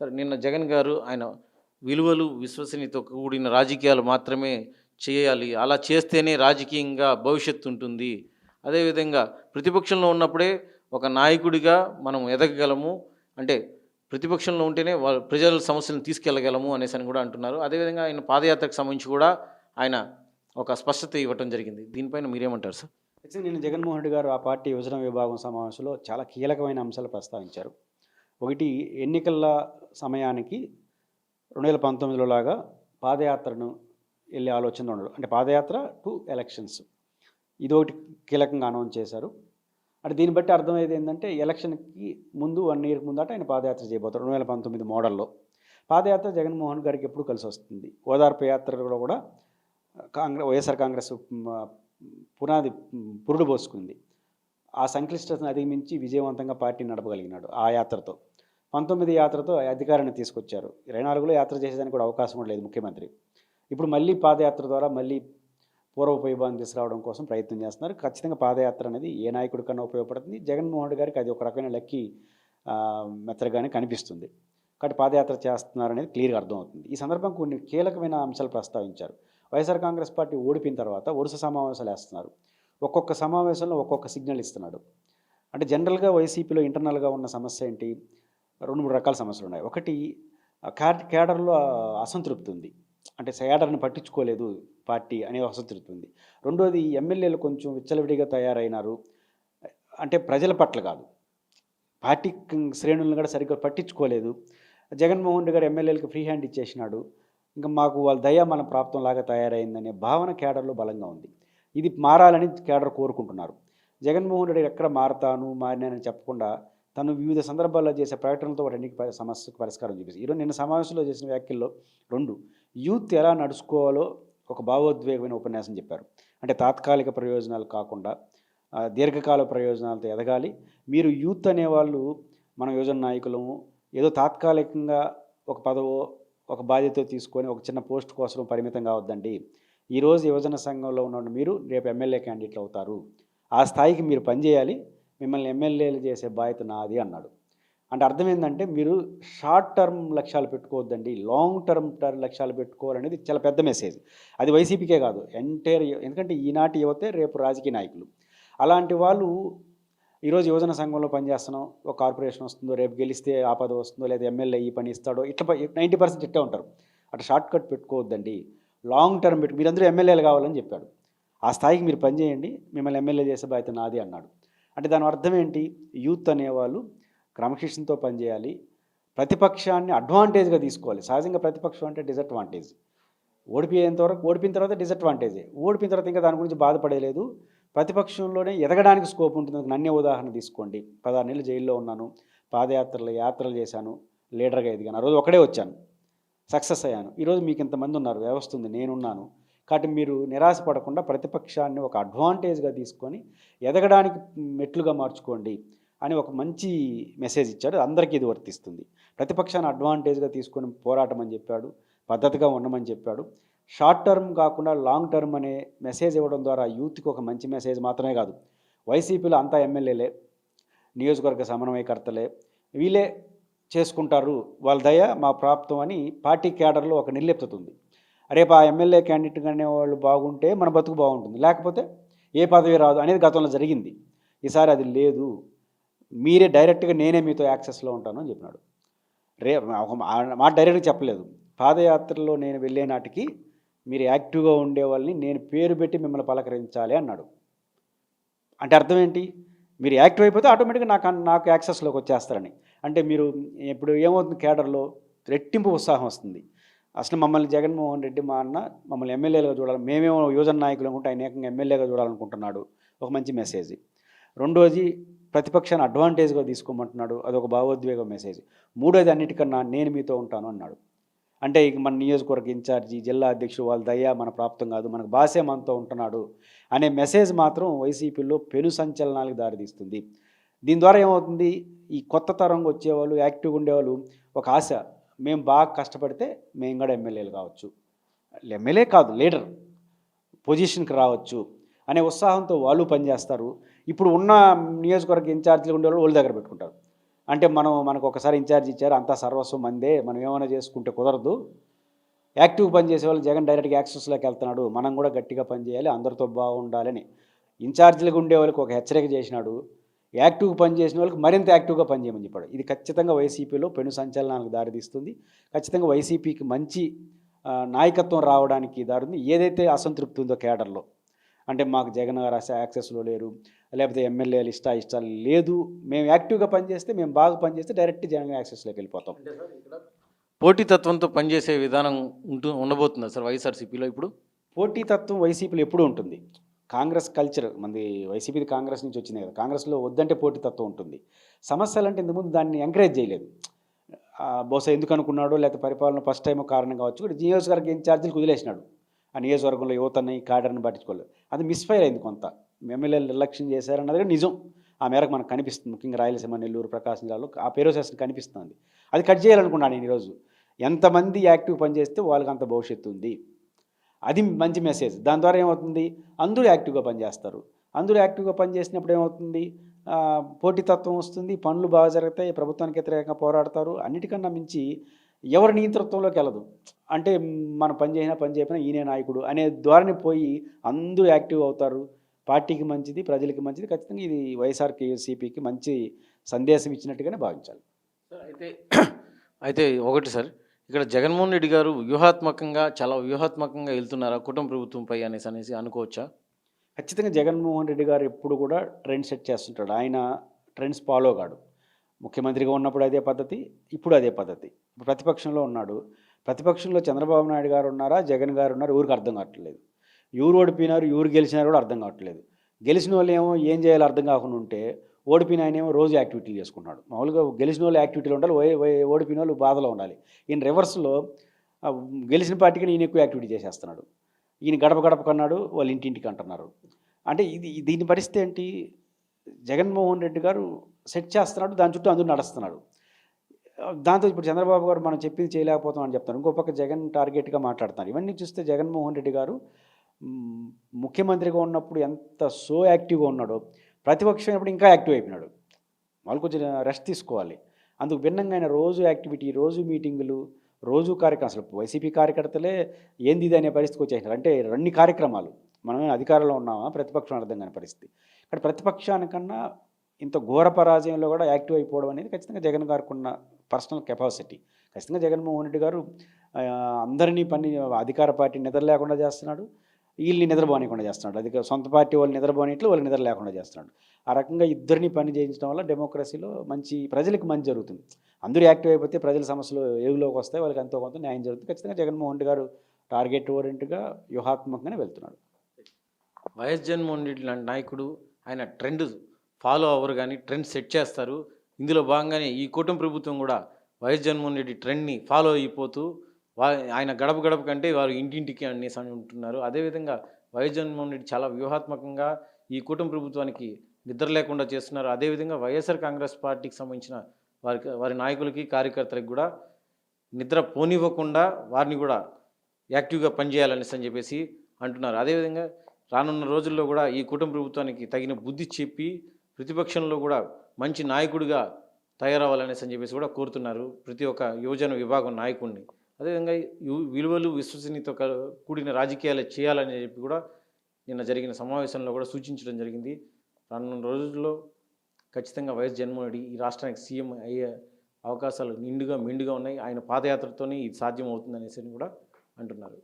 సరే నిన్న జగన్ గారు ఆయన విలువలు విశ్వసనీయతో కూడిన రాజకీయాలు మాత్రమే చేయాలి. అలా చేస్తేనే రాజకీయంగా భవిష్యత్తు ఉంటుంది. అదేవిధంగా ప్రతిపక్షంలో ఉన్నప్పుడే ఒక నాయకుడిగా మనం ఎదగగలము. అంటే ప్రతిపక్షంలో ఉంటేనే వాళ్ళ ప్రజల సమస్యలను తీసుకెళ్ళగలము అనేసి అని కూడా అంటున్నారు. అదేవిధంగా ఆయన పాదయాత్రకు సంబంధించి కూడా ఆయన ఒక స్పష్టత ఇవ్వటం జరిగింది. దీనిపైన మీరేమంటారు సార్? నేను జగన్మోహన్ రెడ్డి గారు ఆ పార్టీ యువజన విభాగం సమావేశంలో చాలా కీలకమైన అంశాలు ప్రస్తావించారు. ఒకటి ఎన్నికల సమయానికి రెండు వేల పంతొమ్మిదిలో లాగా పాదయాత్రను వెళ్ళే ఆలోచన ఉండదు అంటే పాదయాత్ర టు ఎలక్షన్స్. ఇది ఒకటి కీలకంగా అనౌన్స్ చేశారు. అంటే దీన్ని బట్టి అర్థమయ్యేది ఏంటంటే ఎలక్షన్కి ముందు వన్ ఇయర్ ముందట ఆయన పాదయాత్ర చేయబోతారు రెండు వేల పంతొమ్మిది మోడల్లో. పాదయాత్ర జగన్మోహన్ గారికి ఎప్పుడు కలిసి వస్తుంది? ఓదార్పు యాత్రలో కూడా కాంగ్రెస్ వైఎస్ఆర్ కాంగ్రెస్ పునాది పురుడు పోసుకుంది. ఆ సంక్లిష్టతను అధిగమించి విజయవంతంగా పార్టీ నడపగలిగినాడు ఆ యాత్రతో. పంతొమ్మిది యాత్రతో అధికారాన్ని తీసుకొచ్చారు. ఇరవై నాలుగులో యాత్ర చేసేదానికి కూడా అవకాశం కూడా లేదు ముఖ్యమంత్రి. ఇప్పుడు మళ్ళీ పాదయాత్ర ద్వారా మళ్ళీ పూర్వపు వైభవాన్ని తీసుకురావడం కోసం ప్రయత్నం చేస్తున్నారు. ఖచ్చితంగా పాదయాత్ర అనేది ఏ నాయకుడి కన్నా ఉపయోగపడుతుంది? జగన్మోహన్ రెడ్డి గారికి అది ఒక రకమైన లక్కీ మెత్తగానే కనిపిస్తుంది. కాబట్టి పాదయాత్ర చేస్తున్నారు అనేది క్లియర్గా అర్థమవుతుంది. ఈ సందర్భం కొన్ని కీలకమైన అంశాలు ప్రస్తావించారు. వైఎస్ఆర్ కాంగ్రెస్ పార్టీ ఓడిపోయిన తర్వాత వరుస సమావేశాలు వేస్తున్నారు. ఒక్కొక్క సమావేశంలో ఒక్కొక్క సిగ్నల్ ఇస్తున్నాడు. అంటే జనరల్గా వైసీపీలో ఇంటర్నల్గా ఉన్న సమస్య ఏంటి? రెండు మూడు రకాల సమస్యలు ఉన్నాయి. ఒకటి ఆ అసంతృప్తి ఉంది. అంటే కేడర్ని పట్టించుకోలేదు పార్టీ అనే అసంతృప్తి ఉంది. రెండోది ఎమ్మెల్యేలు కొంచెం విచ్చలవిడిగా తయారైనారు. అంటే ప్రజల పట్ల కాదు. పార్టీ శ్రేణులను కూడా సరిగ్గా పట్టించుకోలేదు. జగన్మోహన్ రెడ్డి గారు ఎమ్మెల్యేలకు ఫ్రీ హ్యాండ్ ఇచ్చేసినాడు. ఇంకా మాకు వాళ్ళ దయ మన ప్రాప్తంలాగా తయారైందనే భావన కేడర్లో బలంగా ఉంది. ఇది మారాలని కేడర్ కోరుకుంటున్నారు. జగన్మోహన్ రెడ్డి ఎక్కడ మారతాను మారినానని చెప్పకుండా తను వివిధ సందర్భాల్లో చేసే ప్రకటనలతో వాటన్నిటి సమస్యకు పరిష్కారం చూపిస్తుంది. ఈరోజు నిన్న సమావేశంలో చేసిన వ్యాఖ్యల్లో రెండు యూత్ ఎలా నడుచుకోవాలో ఒక భావోద్వేగమైన ఉపన్యాసం చెప్పారు. అంటే తాత్కాలిక ప్రయోజనాలు కాకుండా దీర్ఘకాల ప్రయోజనాలతో ఎదగాలి. మీరు యూత్ అనేవాళ్ళు మన యువజన నాయకులము ఏదో తాత్కాలికంగా ఒక పదవో ఒక బాధ్యత తీసుకొని ఒక చిన్న పోస్ట్ కోసం పరిమితం కావద్దండి. ఈరోజు యువజన సంఘంలో ఉన్న మీరు రేపు ఎమ్మెల్యే క్యాండిడేట్లు అవుతారు. ఆ స్థాయికి మీరు పనిచేయాలి. మిమ్మల్ని ఎమ్మెల్యేలు చేసే బాధ్యత నాది అన్నాడు. అంటే అర్థం ఏంటంటే మీరు షార్ట్ టర్మ్ లక్ష్యాలు పెట్టుకోవద్దండి లాంగ్ టర్మ్ టర్మ్ లక్ష్యాలు పెట్టుకోవాలనేది చాలా పెద్ద మెసేజ్. అది వైసీపీకే కాదు ఎంటైర్ ఎందుకంటే ఈనాటి యువతే రేపు రాజకీయ నాయకులు. అలాంటి వాళ్ళు ఈరోజు యువజన సంఘంలో పనిచేస్తున్నాం ఒక కార్పొరేషన్ వస్తుందో రేపు గెలిస్తే ఆపద వస్తుందో లేదా ఎమ్మెల్యే ఈ పని ఇస్తాడో ఇట్లా నైంటీ పర్సెంట్ ఇట్టే ఉంటారు. అట్లా షార్ట్ కట్ పెట్టుకోవద్దండి లాంగ్ టర్మ్ పెట్టు మీరందరూ ఎమ్మెల్యేలు కావాలని చెప్పాడు. ఆ స్థాయికి మీరు పనిచేయండి మిమ్మల్ని ఎమ్మెల్యే చేసే బాధ్యత నాది అన్నాడు. అంటే దాని అర్థం ఏంటి? యూత్ అనేవాళ్ళు క్రమశిక్షణతో పనిచేయాలి. ప్రతిపక్షాన్ని అడ్వాంటేజ్గా తీసుకోవాలి. సహజంగా ప్రతిపక్షం అంటే డిసడ్వాంటేజ్. ఓడిపోయేంత వరకు ఓడిపోయిన తర్వాత డిసడ్వాంటేజే. ఓడిపోయిన తర్వాత ఇంకా దాని గురించి బాధపడలేదు. ప్రతిపక్షంలోనే ఎదగడానికి స్కోప్ ఉంటుంది. నన్నే ఉదాహరణ తీసుకోండి. పదహారు నెలలు జైల్లో ఉన్నాను. పాదయాత్రలు యాత్రలు చేశాను. లీడర్గా ఎదిగాను. ఆ రోజు ఒకడే వచ్చాను. సక్సెస్ అయ్యాను. ఈరోజు మీకు ఇంతమంది ఉన్నారు. వ్యవస్థ ఉంది. నేనున్నాను. కాబట్టి మీరు నిరాశపడకుండా ప్రతిపక్షాన్ని ఒక అడ్వాంటేజ్గా తీసుకొని ఎదగడానికి మెట్లుగా మార్చుకోండి అని ఒక మంచి మెసేజ్ ఇచ్చాడు. అందరికీ ఇది వర్తిస్తుంది. ప్రతిపక్షాన్ని అడ్వాంటేజ్గా తీసుకొని పోరాటం అని చెప్పాడు. పద్ధతిగా ఉండమని చెప్పాడు. షార్ట్ టర్మ్ కాకుండా లాంగ్ టర్మ్ అనే మెసేజ్ ఇవ్వడం ద్వారా యూత్కి ఒక మంచి మెసేజ్ మాత్రమే కాదు. వైసీపీలో అంతా ఎమ్మెల్యేలే నియోజకవర్గ సమన్వయకర్తలే వీళ్ళే చేసుకుంటారు. వాళ్ళ దయ మా ప్రాప్తం అని పార్టీ క్యాడర్లో ఒక నిర్లిప్తత ఉంది. రేపు ఆ ఎమ్మెల్యే క్యాండిడేట్ అనే వాళ్ళు బాగుంటే మన బతుకు బాగుంటుంది. లేకపోతే ఏ పదవి రాదు అనేది గతంలో జరిగింది. ఈసారి అది లేదు. మీరే డైరెక్ట్గా నేనే మీతో యాక్సెస్లో ఉంటాను అని చెప్పినాడు. రే ఒక మా- డైరెక్ట్గా చెప్పలేదు. పాదయాత్రలో నేను వెళ్ళే నాటికి మీరు యాక్టివ్గా ఉండే వాళ్ళని నేను పేరు పెట్టి మిమ్మల్ని పలకరించాలి అన్నాడు. అంటే అర్థం ఏంటి? మీరు యాక్టివ్ అయిపోతే ఆటోమేటిక్గా నాకు నాకు యాక్సెస్లోకి వచ్చేస్తారని. అంటే మీరు ఇప్పుడు ఏమవుతుంది? కేడర్లో రెట్టింపు ఉత్సాహం వస్తుంది. అసలు మమ్మల్ని జగన్మోహన్ రెడ్డి మా అన్న మమ్మల్ని ఎమ్మెల్యేలుగా చూడాలి. మేమేమో యువజన నాయకులు అనుకుంటే ఆయన ఏకంగా ఎమ్మెల్యేగా చూడాలనుకుంటున్నాడు. ఒక మంచి మెసేజ్ రెండోది ప్రతిపక్షాన్ని అడ్వాంటేజ్గా తీసుకోమంటున్నాడు. అదొక భావోద్వేగ మెసేజ్ మూడోది అన్నిటికన్నా నేను మీతో ఉంటాను అన్నాడు. అంటే ఇక మన నియోజకవర్గ ఇన్ఛార్జి జిల్లా అధ్యక్షుడు వాళ్ళ దయ మన ప్రాప్తం కాదు. మనకు బాసే మనతో ఉంటున్నాడు అనే మెసేజ్ మాత్రం వైసీపీలో పెను సంచలనాలకు దారితీస్తుంది దీని ద్వారా ఏమవుతుంది? ఈ కొత్త తరంగా వచ్చేవాళ్ళు యాక్టివ్గా ఉండేవాళ్ళు ఒక ఆశ. మేము బాగా కష్టపడితే మేము కూడా ఎమ్మెల్యేలు కావచ్చు. ఎమ్మెల్యే కాదు లీడర్ పొజిషన్కి రావచ్చు అనే ఉత్సాహంతో వాళ్ళు పనిచేస్తారు. ఇప్పుడు ఉన్న నియోజకవర్గ ఇన్ఛార్జీలు ఉండేవాళ్ళు వాళ్ళ దగ్గర పెట్టుకుంటారు. అంటే మనం మనకు ఒకసారి ఇన్ఛార్జ్ ఇచ్చారు అంతా సర్వస్వం మందే మనం ఏమైనా చేసుకుంటే కుదరదు. యాక్టివ్ పని చేసే వాళ్ళు జగన్ డైరెక్ట్గా యాక్సెస్లోకి వెళ్తున్నాడు మనం కూడా గట్టిగా పని చేయాలి అందరితో బాగుండాలని. ఇన్ఛార్జీలుగా ఉండే వాళ్ళకి ఒక హెచ్చరిక చేసినాడు యాక్టివ్ పని చేసిన వాళ్ళకి మరింత యాక్టివ్గా పనిచేయమని చెప్పాడు. ఇది ఖచ్చితంగా వైసీపీలో పెను సంచలనాలకు దారితీస్తుంది ఖచ్చితంగా వైసీపీకి మంచి నాయకత్వం రావడానికి దారుంది. ఏదైతే అసంతృప్తి ఉందో కేడర్లో. అంటే మాకు జగన్ గారు యాక్సెస్లో లేరు. లేకపోతే ఎమ్మెల్యేలు ఇష్ట ఇష్టాలు లేదు. మేము యాక్టివ్గా పనిచేస్తే మేము బాగా పనిచేస్తే డైరెక్ట్ జగన్ యాక్సెస్లోకి వెళ్ళిపోతాం. పోటీతత్వంతో పనిచేసే విధానం ఉంటూ ఉండబోతుందా సార్ వైఎస్ఆర్సీపీలో ఇప్పుడు? పోటీతత్వం వైసీపీలో ఎప్పుడూ ఉంటుంది. కాంగ్రెస్ కల్చర్ మంది వైసీపీది కాంగ్రెస్ నుంచి వచ్చింది కదా. కాంగ్రెస్లో వద్దంటే పోటీతత్వం ఉంటుంది. సమస్యలు అంటే ఇంతకుముందు దాన్ని ఎంకరేజ్ చేయలేదు. బహుశా ఎందుకు అనుకున్నాడో లేకపోతే పరిపాలన ఫస్ట్ టైం కారణం కావచ్చు ఇక్కడ నియోజకవర్గ ఇన్ఛార్జీలకు కుదిలేసినాడు. ఆ నియోజకవర్గంలో యువతని కాడర్ని పట్టించుకోలేదు. అది మిస్ఫైర్ అయింది కొంత. ఎమ్మెల్యేలు నిర్లక్ష్యం చేశారన్నది నిజం. ఆ మేరకు మనకు కనిపిస్తుంది. ముఖ్యంగా రాయలసీమ నెల్లూరు ప్రకాశం జిల్లాలో ఆ పేరోసేషన్ కనిపిస్తుంది. అది కట్ చేయాలనుకున్నాను నేను ఈరోజు. ఎంతమంది యాక్టివ్ పనిచేస్తే వాళ్ళకి అంత భవిష్యత్తు ఉంది. అది మంచి మెసేజ్ దాని ద్వారా ఏమవుతుంది? అందరూ యాక్టివ్గా పనిచేస్తారు. అందరూ యాక్టివ్గా పనిచేసినప్పుడు ఏమవుతుంది? పోటీతత్వం వస్తుంది పనులు బాగా జరుగుతాయి ప్రభుత్వానికి వ్యతిరేకంగా పోరాడతారు. అన్నిటికన్నా మించి ఎవరి నియంతృత్వంలోకి వెళ్ళదు. అంటే మనం పని చేసినా పని చేయకపోయినా ఈయనే నాయకుడు అనే ధోరణి పోయి అందరూ యాక్టివ్ అవుతారు. పార్టీకి మంచిది ప్రజలకి మంచిది. ఖచ్చితంగా ఇది వైఎస్ఆర్ కేసీపీకి మంచి సందేశం ఇచ్చినట్టుగానే భావించాలి. అయితే అయితే ఒకటి సార్. ఇక్కడ జగన్మోహన్ రెడ్డి గారు వ్యూహాత్మకంగా చాలా వ్యూహాత్మకంగా వెళ్తున్నారా కుటుంబ ప్రభుత్వంపై అనేసి అనేసి అనుకోవచ్చా? ఖచ్చితంగా జగన్మోహన్ రెడ్డి గారు ఎప్పుడు కూడా ట్రెండ్ సెట్ చేస్తుంటాడు. ఆయన ట్రెండ్స్ ఫాలో కాడు. ముఖ్యమంత్రిగా ఉన్నప్పుడు అదే పద్ధతి ఇప్పుడు అదే పద్ధతి. ప్రతిపక్షంలో ఉన్నాడు. ప్రతిపక్షంలో చంద్రబాబు నాయుడు గారు ఉన్నారా జగన్ గారు ఉన్నారు ఊరికి అర్థం కావట్లేదు. ఎవరు ఓడిపోయినారు ఎవరు గెలిచినారు కూడా అర్థం కావట్లేదు. గెలిచిన వాళ్ళు ఏమో ఏం చేయాలో అర్థం కాకుండా ఉంటే ఓడిపోయిన ఆయన ఏమో రోజు యాక్టివిటీలు చేసుకుంటున్నాడు. మామూలుగా గెలిచిన వాళ్ళు యాక్టివిటీలు ఉండాలి ఓ- ఓడిపోయిన వాళ్ళు బాధలో ఉండాలి. ఈయన రివర్స్లో గెలిచిన పార్టీకి ఈయన ఎక్కువ యాక్టివిటీ చేసేస్తున్నాడు. ఈయన గడప గడప కన్నాడు వాళ్ళు ఇంటింటికి అంటున్నారు. అంటే ఇది దీని పరిస్థితి ఏంటి? జగన్మోహన్ రెడ్డి గారు సెట్ చేస్తున్నాడు దాని చుట్టూ అందరూ నడుస్తున్నాడు. దాంతో ఇప్పుడు చంద్రబాబు గారు మనం చెప్పింది చేయలేకపోతాం అని చెప్తారు ఇంకో పక్క జగన్ టార్గెట్గా మాట్లాడుతున్నారు. ఇవన్నీ చూస్తే జగన్మోహన్ రెడ్డి గారు ముఖ్యమంత్రిగా ఉన్నప్పుడు ఎంత సో యాక్టివ్గా ఉన్నాడో ప్రతిపక్షం అయినప్పుడు ఇంకా యాక్టివ్ అయిపోయినాడు. వాళ్ళు కొంచెం రెస్ట్ తీసుకోవాలి. అందుకు భిన్నంగా ఆయన రోజు యాక్టివిటీ రోజు మీటింగులు రోజు కార్యక్రమం. అసలు వైసీపీ కార్యకర్తలే ఏంది ఇది అనే పరిస్థితికి వచ్చేసినారు. అంటే రెండు కార్యక్రమాలు. మనమే అధికారంలో ఉన్నామా? ప్రతిపక్షం అర్థం కాని పరిస్థితి. ఇక్కడ ప్రతిపక్షానికన్నా ఇంత ఘోర పరాజయంలో కూడా యాక్టివ్ అయిపోవడం అనేది ఖచ్చితంగా జగన్ గారికి ఉన్న పర్సనల్ కెపాసిటీ. ఖచ్చితంగా జగన్మోహన్ రెడ్డి గారు అందరినీ పని అధికార పార్టీ నిద్ర లేకుండా చేస్తున్నాడు. వీళ్ళని నిద్రపోనీయకుండా చేస్తున్నాడు. అది సొంత పార్టీ వాళ్ళు నిద్రపోనిట్లు వాళ్ళు నిద్ర లేకుండా చేస్తున్నాడు. ఆ రకంగా ఇద్దరిని పని చేయించడం వల్ల డెమోక్రసీలో మంచి ప్రజలకు మంచి జరుగుతుంది. అందరూ యాక్టివ్ అయిపోతే ప్రజల సమస్యలు ఏగులోకి వస్తాయి వాళ్ళకి ఎంతో కొంత న్యాయం జరుగుతుంది. ఖచ్చితంగా జగన్మోహన్ రెడ్డి గారు టార్గెట్ ఓరియంట్గా వ్యూహాత్మకంగానే వెళ్తున్నాడు వైఎస్ జగన్మోహన్ రెడ్డి లాంటి నాయకుడు ఆయన ట్రెండ్ ఫాలో అవ్వరు కానీ ట్రెండ్ సెట్ చేస్తారు. ఇందులో భాగంగానే ఈ కూటమి ప్రభుత్వం కూడా వైఎస్ జగన్మోహన్ రెడ్డి ట్రెండ్ని ఫాలో అయిపోతూ వా ఆయన గడప గడప కంటే వారు ఇంటింటికి అనేసి అని ఉంటున్నారు. అదేవిధంగా వైఎస్ జగన్మోహన్ రెడ్డి చాలా వ్యూహాత్మకంగా ఈ కూటమి ప్రభుత్వానికి నిద్ర లేకుండా చేస్తున్నారు. అదేవిధంగా వైఎస్ఆర్ కాంగ్రెస్ పార్టీకి సంబంధించిన వారికి వారి నాయకులకి కార్యకర్తలకు కూడా నిద్ర పోనివ్వకుండా వారిని కూడా యాక్టివ్గా పనిచేయాలనేసి అని చెప్పేసి అంటున్నారు. అదేవిధంగా రానున్న రోజుల్లో కూడా ఈ కుటుంబ ప్రభుత్వానికి తగిన బుద్ధి చెప్పి ప్రతిపక్షంలో కూడా మంచి నాయకుడిగా తయారవ్వాలనేసి అని చెప్పేసి కూడా కోరుతున్నారు ప్రతి ఒక్క యువజన విభాగం నాయకుడిని. అదేవిధంగా విలువలు విశ్వసనీయతో కూడిన రాజకీయాలు చేయాలని చెప్పి కూడా నిన్న జరిగిన సమావేశంలో కూడా సూచించడం జరిగింది. రానున్న రోజుల్లో ఖచ్చితంగా వైఎస్ జగన్మోహన్ రెడ్డి ఈ రాష్ట్రానికి సీఎం అయ్యే అవకాశాలు నిండుగా మెండుగా ఉన్నాయి. ఆయన పాదయాత్రతోనే ఇది సాధ్యం అవుతుందనేసి కూడా అంటున్నారు.